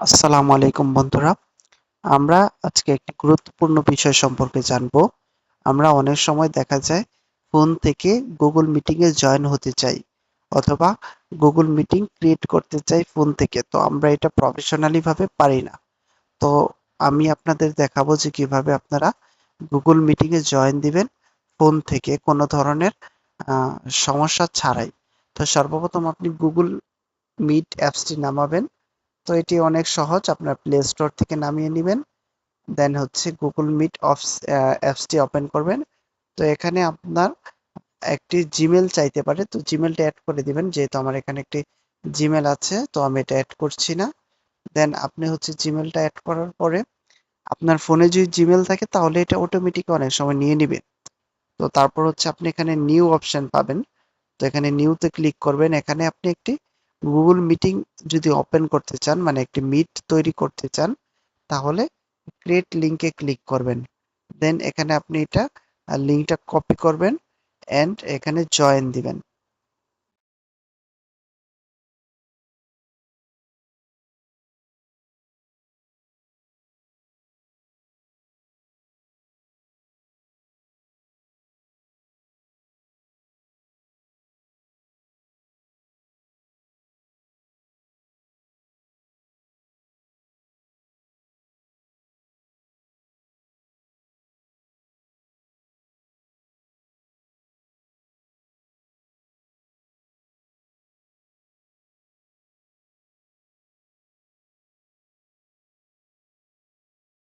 আসসালামু আলাইকুম বন্ধুরা। আমরা আজকে একটি গুরুত্বপূর্ণ বিষয় সম্পর্কে জানব। আমরা অনেক সময় দেখা যায় ফোন থেকে গুগল মিটিং এ জয়েন হতে চাই অথবা গুগল মিটিং ক্রিয়েট করতে চাই ফোন থেকে। তো আমরা এটা প্রফেশনালি ভাবে পারি না। তো আমি আপনাদের দেখাবো যে কীভাবে আপনারা গুগল মিটিং এ জয়েন দিবেন ফোন থেকে কোনো ধরনের সমস্যা ছাড়াই। তো সর্বপ্রথম আপনি গুগল মিট অ্যাপসটি নামাবেন। তো এটি অনেক সহজ, আপনার প্লে স্টোর থেকে নামিয়ে নেবেন। দেন হচ্ছে গুগল মিট অ্যাপসটি ওপেন করবেন। তো এখানে আপনার একটি জিমেল চাইতে পারে, তো জিমেলটা অ্যাড করে দিবেন, যেহেতু আমার এখানে একটি জিমেল আছে, তো আমি এটা অ্যাড করছি না। দেন আপনি হচ্ছে জিমেলটা অ্যাড করার পরে আপনার ফোনে যদি জিমেল থাকে, তাহলে এটা অটোমেটিক অনেক সময় নিয়ে নিবে তো তারপর হচ্ছে আপনি এখানে নিউ অপশন পাবেন। তো এখানে নিউতে ক্লিক করবেন। এখানে আপনি একটি গুগল মিটিং যদি ওপেন করতে চান মানে একটি মিট তৈরি করতে চান, তাহলে ক্রিয়েট লিঙ্কে ক্লিক করবেন। দেন এখানে আপনি এটা লিঙ্কটা কপি করবেন অ্যান্ড এখানে জয়েন দিবেন।